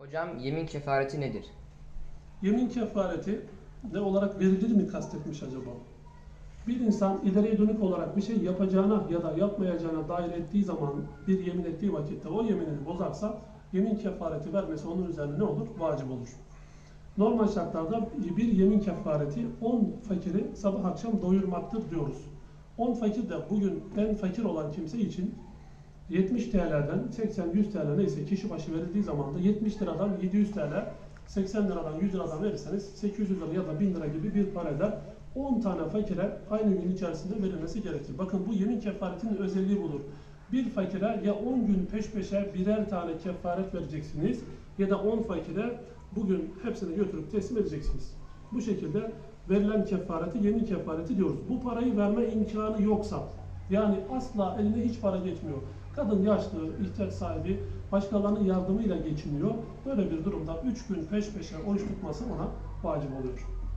Hocam yemin kefareti nedir? Yemin kefareti ne olarak verilir mi kastetmiş acaba? Bir insan ileriye dönük olarak bir şey yapacağına ya da yapmayacağına dair ettiği zaman bir yemin ettiği vakitte o yeminini bozarsa yemin kefareti vermesi onun üzerine ne olur? Vacip olur. Normal şartlarda bir yemin kefareti 10 fakiri sabah akşam doyurmaktır diyoruz. 10 fakir de bugün en fakir olan kimse için 70 TL'den 80-100 TL neyse kişi başı verildiği zaman da 70 liradan 700 TL, 80 liradan 100 liradan verirseniz 800 lira ya da 1000 lira gibi bir para eder. 10 tane fakire aynı gün içerisinde verilmesi gerekir. Bakın bu yemin kefaretinin özelliği budur. Bir fakire ya 10 gün peş peşe birer tane kefaret vereceksiniz ya da 10 fakire bugün hepsini götürüp teslim edeceksiniz. Bu şekilde verilen kefareti yemin kefareti diyoruz. Bu parayı verme imkanı yoksa yani asla eline hiç para geçmiyor. Kadın yaşlı, ihtiyaç sahibi, başkalarının yardımıyla geçiniyor. Böyle bir durumda 3 gün peş peşe oruç tutması ona vacip oluyor.